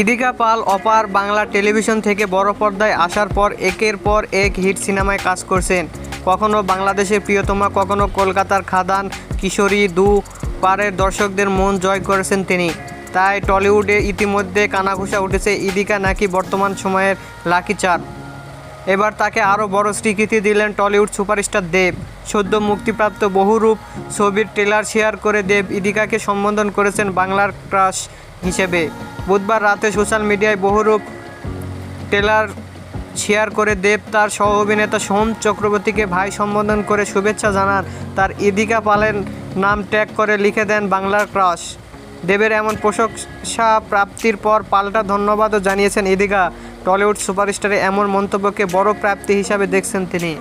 ইদিকা পাল অপার বাংলা টেলিভিশন থেকে বড় পর্দায় আসার পর একের পর এক হিট সিনেমায় কাজ করছেন। কখনো বাংলাদেশের প্রিয়তমা, কখনো কলকাতার খাদান, কিশোরী দু পারের দর্শকদের মন জয় করেছেন তিনি। তাই টলিউডে ইতিমধ্যে কানাঘুষা উঠেছে ইদিকা নাকি বর্তমান সময়ের লাকি চার এবার তাকে আরও বড় স্বীকৃতি দিলেন টলিউড সুপারস্টার দেব। সদ্য মুক্তিপ্রাপ্ত বহুরূপ ছবির ট্রেলার শেয়ার করে দেব ইদিকাকে সম্বোধন করেছেন বাংলার ক্রাশ হিসেবে। বুধবার রাতে সোশ্যাল মিডিয়ায় বহুরূপ টেলার শেয়ার করে দেব তার সহ অভিনেতা সোম চক্রবর্তীকে ভাই সম্বোধন করে শুভেচ্ছা জানান। তার ইদিকা পালের নাম ট্যাগ করে লিখে দেন বাংলার ক্রাশ। দেবের এমন প্রশংসা প্রাপ্তির পর পাল্টা ধন্যবাদও জানিয়েছেন ইদিকা। টলিউড সুপারস্টারে এমন মন্তব্যকে বড় প্রাপ্তি হিসাবে দেখছেন তিনি।